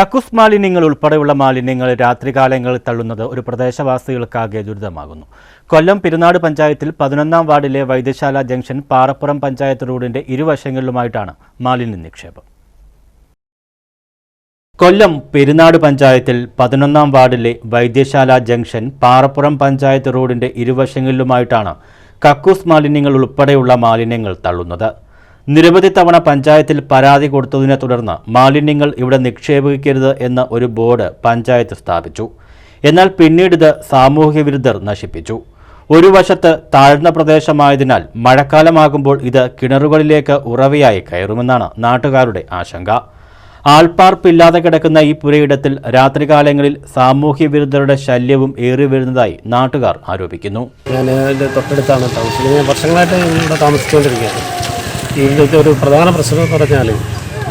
കക്കുസ് മാലിന്യങ്ങൾ ഉൾപ്പെടെയുള്ള മാലിന്യങ്ങൾ രാത്രികാലങ്ങളിൽ തള്ളുന്നത് ഒരു പ്രദേശവാസികൾക്കാകെ ദുരിതമാകുന്നു. കൊല്ലം പെരുന്നാട് പഞ്ചായത്തിൽ പതിനൊന്നാം വാർഡിലെ വൈദ്യശാല ജംഗ്ഷൻ പാറപ്പുറം പഞ്ചായത്ത് റോഡിന്റെ ഇരുവശങ്ങളിലുമായിട്ടാണ് മാലിന്യ നിക്ഷേപം. കൊല്ലം പെരുന്നാട് പഞ്ചായത്തിൽ പതിനൊന്നാം വാർഡിലെ വൈദ്യശാല ജംഗ്ഷൻ പാറപ്പുറം പഞ്ചായത്ത് റോഡിന്റെ ഇരുവശങ്ങളിലുമായിട്ടാണ് കക്കൂസ് മാലിന്യങ്ങൾ ഉൾപ്പെടെയുള്ള മാലിന്യങ്ങൾ തള്ളുന്നത്. നിരവധി തവണ പഞ്ചായത്തിൽ പരാതി കൊടുത്തതിനെ തുടർന്ന് മാലിന്യങ്ങൾ ഇവിടെ നിക്ഷേപിക്കരുത് എന്ന ഒരു ബോർഡ് പഞ്ചായത്ത് സ്ഥാപിച്ചു. എന്നാൽ പിന്നീട് ഇത് സാമൂഹ്യ വിരുദ്ധർ നശിപ്പിച്ചു. ഒരു വശത്ത് താഴ്ന്ന പ്രദേശമായതിനാൽ മഴക്കാലമാകുമ്പോൾ ഇത് കിണറുകളിലേക്ക് ഉറവയായി കയറുമെന്നാണ് നാട്ടുകാരുടെ ആശങ്ക. ആൾപ്പാർപ്പില്ലാതെ കിടക്കുന്ന ഈ പുരയിടത്തിൽ രാത്രികാലങ്ങളിൽ സാമൂഹ്യ വിരുദ്ധരുടെ ശല്യവും ഏറി വരുന്നതായി നാട്ടുകാർ ആരോപിക്കുന്നു. ഞാൻ തൊട്ടടുത്താണ്. താമസിക്കുന്നത്. ഞാൻ വർഷങ്ങളായിട്ട് ഇവിടെ താമസിച്ചുകൊണ്ടിരിക്കുകയാണ്. ഇവിടുത്തെ ഒരു പ്രധാന പ്രശ്നം എന്ന് പറഞ്ഞാൽ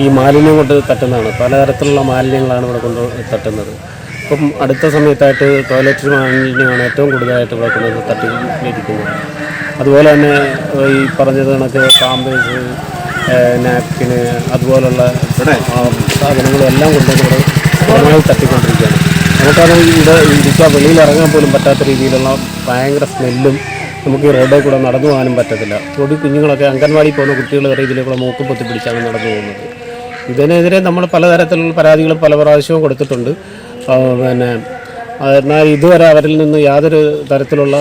ഈ മാലിന്യം കൊണ്ട് തട്ടുന്നതാണ്. പലതരത്തിലുള്ള മാലിന്യങ്ങളാണ് ഇവിടെ കൊണ്ട് തട്ടുന്നത്. ഇപ്പം അടുത്ത സമയത്തായിട്ട് ടോയ്ലറ്റ് മാലിന്യമാണ് ഏറ്റവും കൂടുതലായിട്ട് ഇവിടെ കൊണ്ട് തട്ടിയിരിക്കുന്നത്. അതുപോലെ തന്നെ ഈ പറഞ്ഞത് കണക്ക് പാമ്പേഴ്സ് നാപ്കിന് അതുപോലുള്ള സാധനങ്ങളെല്ലാം സാധനങ്ങളും എല്ലാം കൊണ്ട് ഇവിടെ സ്ഥലങ്ങളിൽ തട്ടിക്കൊണ്ടിരിക്കുകയാണ്. നമുക്കത് ഇവിടെ ഇരിക്കാൻ വെളിയിൽ ഇറങ്ങാൻ പോലും പറ്റാത്ത രീതിയിലുള്ള ഭയങ്കര സ്മെല്ലും നമുക്ക് റോഡിൽ കൂടെ നടന്നു പോകാനും പറ്റത്തില്ല. തൊടി കുഞ്ഞുങ്ങളൊക്കെ അംഗൻവാടി പോകുന്ന കുട്ടികൾ വരെ ഇതിലെ കൂടെ മൂക്കും പൊത്തി പിടിച്ചാണ് നടന്നു പോകുന്നത്. ഇതിനെതിരെ നമ്മൾ പലതരത്തിലുള്ള പരാതികൾ പല പ്രാവശ്യവും കൊടുത്തിട്ടുണ്ട്. പിന്നെ എന്നാൽ ഇതുവരെ അവരിൽ നിന്ന് യാതൊരു തരത്തിലുള്ള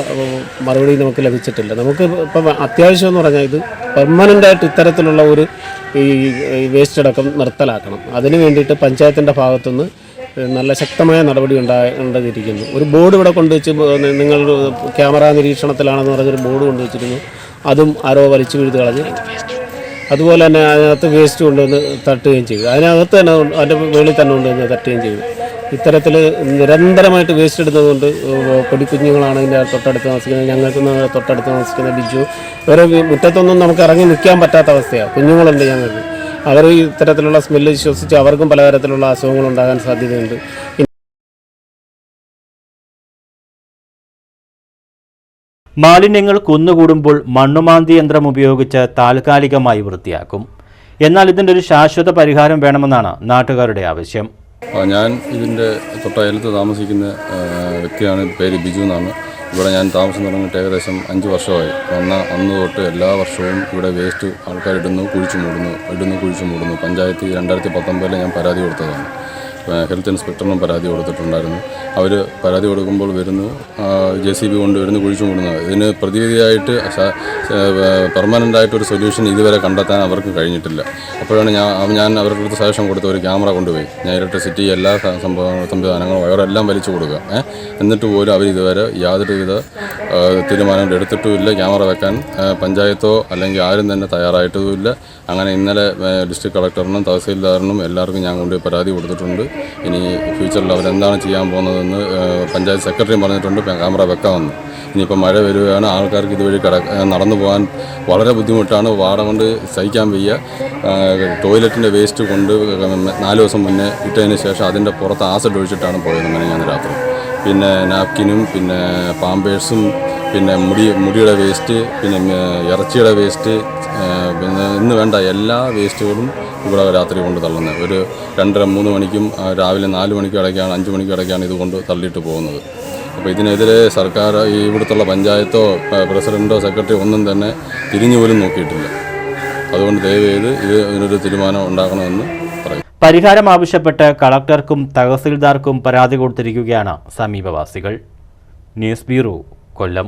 മറുപടി നമുക്ക് ലഭിച്ചിട്ടില്ല. നമുക്ക് ഇപ്പം അത്യാവശ്യം എന്ന് പറഞ്ഞാൽ ഇത് പെർമനന്റായിട്ട് ഇത്തരത്തിലുള്ള ഒരു ഈ വേസ്റ്റ് അടക്കം നിർത്തലാക്കണം. അതിന് വേണ്ടിയിട്ട് പഞ്ചായത്തിന്റെ ഭാഗത്തുനിന്ന് നല്ല ശക്തമായ നടപടി ഉണ്ടാകേണ്ടതിരിക്കുന്നു ഒരു ബോർഡ് ഇവിടെ കൊണ്ടുവച്ച് നിങ്ങൾ ക്യാമറ നിരീക്ഷണത്തിലാണെന്ന് പറഞ്ഞൊരു ബോർഡ് കൊണ്ടുവച്ചിരുന്നു. അതും ആരോ വലിച്ചു വീഴ്ത്ത് കളഞ്ഞ് അതുപോലെ തന്നെ അതിനകത്ത് വേസ്റ്റ് കൊണ്ടുവന്ന് തട്ടുകയും ചെയ്തു. അതിനകത്ത് തന്നെ അതിന്റെ വെളിയിൽ തന്നെ കൊണ്ടുവന്ന് തട്ടുകയും ചെയ്തു. ഇത്തരത്തിൽ നിരന്തരമായിട്ട് വേസ്റ്റ് എടുത്തതുകൊണ്ട് പൊടിക്കുഞ്ഞുങ്ങളാണ് ഇതിന്റെ തൊട്ടടുത്ത് താമസിക്കുന്നത്. ഞങ്ങൾക്ക് തൊട്ടടുത്ത് താമസിക്കുന്ന ബിജു. വി- മുറ്റത്തൊന്നും നമുക്ക് ഇറങ്ങി നിൽക്കാൻ പറ്റാത്ത അവസ്ഥയാണ് കുഞ്ഞുങ്ങളുണ്ട് ഞങ്ങൾക്ക്. അവർ ഇത്തരത്തിലുള്ള സ്മെല്ല് ശ്വസിച്ച് അവർക്കും പലതരത്തിലുള്ള അസുഖങ്ങൾ ഉണ്ടാകാൻ സാധ്യതയുണ്ട്. മാലിന്യങ്ങൾ കുന്നുകൂടുമ്പോൾ മണ്ണുമാന്തി യന്ത്രം ഉപയോഗിച്ച് താൽക്കാലികമായി വൃത്തിയാക്കും. എന്നാൽ ഇതിന്റെ ഒരു ശാശ്വത പരിഹാരം വേണമെന്നാണ് നാട്ടുകാരുടെ ആവശ്യം. ഞാൻ ഇതിന്റെ തൊട്ടയലത്ത് താമസിക്കുന്ന വ്യക്തിയാണ് പേര് ബിജു എന്നാണ്. ഇവിടെ ഞാൻ താമസം തുടങ്ങിയിട്ട് ഏകദേശം അഞ്ച് വർഷമായി. വന്ന അന്ന് തൊട്ട് എല്ലാ വർഷവും ഇവിടെ വേസ്റ്റ് ആൾക്കാർ ഇടുന്നു കുഴിച്ചു മൂടുന്നു ഇടുന്നു കുഴിച്ചു മൂടുന്നു. പഞ്ചായത്ത് രണ്ടായിരത്തി പത്തൊമ്പതിൽ ഞാൻ പരാതി കൊടുത്തതാണ്. ഹെൽത്ത് ഇൻസ്പെക്ടറിനും പരാതി കൊടുത്തിട്ടുണ്ടായിരുന്നു. അവർ പരാതി കൊടുക്കുമ്പോൾ വരുന്നു. ജെ സി ബി കൊണ്ട് വരുന്നു കുഴിച്ചു മൂടുന്നത് ഇതിന് പ്രതിവിധിയായിട്ട് പെർമനന്റായിട്ടൊരു സൊല്യൂഷൻ ഇതുവരെ കണ്ടെത്താൻ അവർക്ക് കഴിഞ്ഞിട്ടില്ല. അപ്പോഴാണ് ഞാൻ ഞാൻ അവരുടെ അടുത്ത് സജഷൻ കൊടുത്ത ഒരു ക്യാമറ കൊണ്ടുപോയി. ഞാൻ ഇലക്ട്രിസിറ്റി എല്ലാ സംഭവ സംവിധാനങ്ങളും അവരെല്ലാം വലിച്ചു കൊടുക്കുക എന്നിട്ട് പോലും അവർ ഇതുവരെ യാതൊരുവിധ തീരുമാനങ്ങൾ എടുത്തിട്ടുമില്ല. ക്യാമറ വെക്കാൻ പഞ്ചായത്തോ അല്ലെങ്കിൽ ആരും തന്നെ തയ്യാറായിട്ടുമില്ല. അങ്ങനെ ഇന്നലെ ഡിസ്ട്രിക്ട് കളക്ടറിനും തഹസീൽദാറിനും എല്ലാവർക്കും ഞാൻ കൊണ്ടുപോയി പരാതി കൊടുത്തിട്ടുണ്ട്. ഇനി ഫ്യൂച്ചറിൽ അവരെന്താണ് ചെയ്യാൻ പോകുന്നതെന്ന് പഞ്ചായത്ത് സെക്രട്ടറിയും പറഞ്ഞിട്ടുണ്ട് ക്യാമറ വെക്കാമെന്ന്. ഇനിയിപ്പോൾ മഴ വരികയാണ് ആൾക്കാർക്ക് ഇതുവഴി കിട നടന്നു പോകാൻ വളരെ ബുദ്ധിമുട്ടാണ്. വാട കൊണ്ട് സഹിക്കാൻ വയ്യ. ടോയ്ലറ്റിന്റെ വേസ്റ്റ് കൊണ്ട് നാല് ദിവസം മുന്നേ ഇട്ടതിന് ശേഷം അതിന്റെ പുറത്ത് ആസിഡ് ഒഴിച്ചിട്ടാണ് പോയത് ഞാൻ രാത്രി. പിന്നെ നാപ്കിനും പിന്നെ പാമ്പേഴ്സും പിന്നെ മുടി മുടിയുടെ വേസ്റ്റ് പിന്നെ ഇറച്ചിയുടെ വേസ്റ്റ് പിന്നെ ഇന്ന് വേണ്ട എല്ലാ വേസ്റ്റുകളും ഇവിടെ രാത്രി കൊണ്ട് തള്ളുന്നത്. ഒരു രണ്ടര മൂന്ന് മണിക്കും രാവിലെ നാല് മണിക്കും ഇടയ്ക്കാണ് അഞ്ച് മണിക്കും ഇടയ്ക്കാണ് ഇത് കൊണ്ട് തള്ളിയിട്ട് പോകുന്നത്. അപ്പോൾ ഇതിനെതിരെ സർക്കാർ ഈ ഇവിടുത്തുള്ള പഞ്ചായത്തോ പ്രസിഡന്റോ സെക്രട്ടറി ഒന്നും തന്നെ തിരിഞ്ഞു പോലും നോക്കിയിട്ടില്ല. അതുകൊണ്ട് ദയവേത് ഇത് ഇതിനൊരു തീരുമാനം ഉണ്ടാക്കണമെന്ന് പറയും. പരിഹാരം ആവശ്യപ്പെട്ട് കളക്ടർക്കും തഹസിൽദാർക്കും പരാതി കൊടുത്തിരിക്കുകയാണ് സമീപവാസികൾ. ന്യൂസ് ബ്യൂറോ കൊല്ലം